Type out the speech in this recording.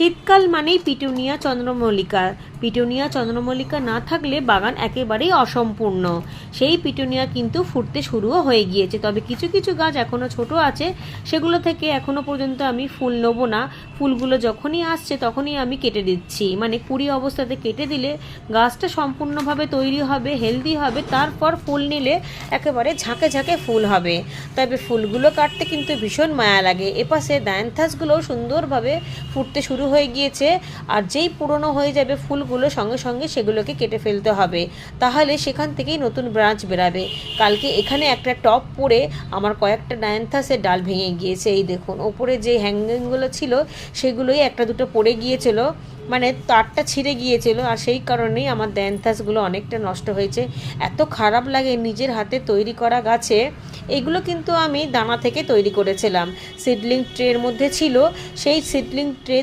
শীতকাল মানেই পিটুনিয়া চন্দ্রমল্লিকা। পিটুনিয়া চন্দ্রমল্লিকা না থাকলে বাগান একেবারেই অসম্পূর্ণ। সেই পিটুনিয়া কিন্তু ফুটতে শুরুও হয়ে গিয়েছে। তবে কিছু কিছু গাছ এখনও ছোট আছে। সেগুলো থেকে এখনও পর্যন্ত আমি ফুল নেব না। ফুলগুলো যখনই আসছে তখনই আমি কেটে দিচ্ছি। মানে কুড়ি অবস্থাতে কেটে দিলে গাছটা সম্পূর্ণভাবে তৈরি হবে, হেলদি হবে। তারপর ফুল নিলে একেবারে ঝাঁকে ঝাঁকে ফুল হবে। তবে ফুলগুলো কাটতে কিন্তু ভীষণ মায়া লাগে। এপাশে ডায়ান্থাসগুলো সুন্দরভাবে ফুটতে শুরু হয়ে গিয়েছে আর যেই পুরনো হয়ে যাবে ফুলগুলো সঙ্গে সঙ্গে সেগুলোকে কেটে ফেলতে হবে। তাহলে সেখান থেকেই নতুন ব্রাঞ্চ বেরাবে। কালকে এখানে একটা টপ পরে আমার কয়েকটা ডায়ান্থাসের ডাল ভেঙে গিয়েছে। এই দেখুন, ওপরে যে হ্যাঙ্গিংগুলো ছিল সেগুলোই একটা দুটো পড়ে গিয়েছিল। মানে তারটা ছিঁড়ে গিয়েছিল আর সেই কারণেই আমার ড্যান্থাসগুলো অনেকটা নষ্ট হয়েছে। এত খারাপ লাগে নিজের হাতে তৈরি করা গাছে। এগুলো কিন্তু আমি দানা থেকে তৈরি করেছিলাম। সিডলিং ট্রের মধ্যে ছিল। সেই সিডলিং ট্রে